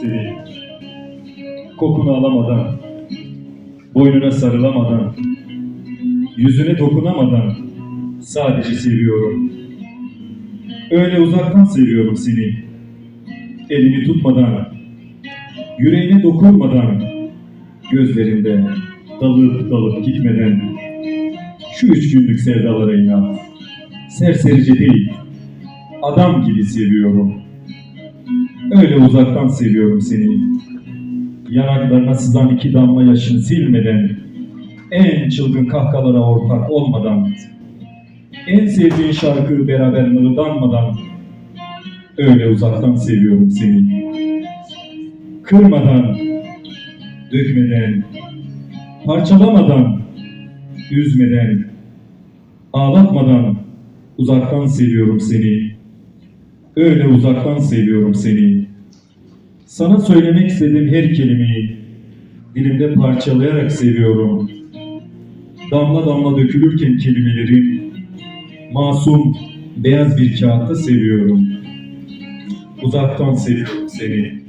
seni. Kokunu alamadan, boynuna sarılamadan, yüzüne dokunamadan sadece seviyorum. Öyle uzaktan seviyorum seni. Elini tutmadan, yüreğine dokunmadan, gözlerinde dalıp dalıp gitmeden şu üç günlük sevdalara inan. Serserice değil, adam gibi seviyorum. Öyle uzaktan seviyorum seni. Yanaklarına sızan iki damla yaşını silmeden, en çılgın kahkahalara ortak olmadan, en sevdiğin şarkıyı beraber mırıldanmadan, öyle uzaktan seviyorum seni. Kırmadan, dökmeden, parçalamadan, üzmeden, ağlatmadan uzaktan seviyorum seni. Öyle uzaktan seviyorum seni. Sana söylemek istediğim her kelimeyi dilimde parçalayarak seviyorum. Damla damla dökülürken kelimelerim masum beyaz bir kağıtta seviyorum. Uzaktan seviyorum seni.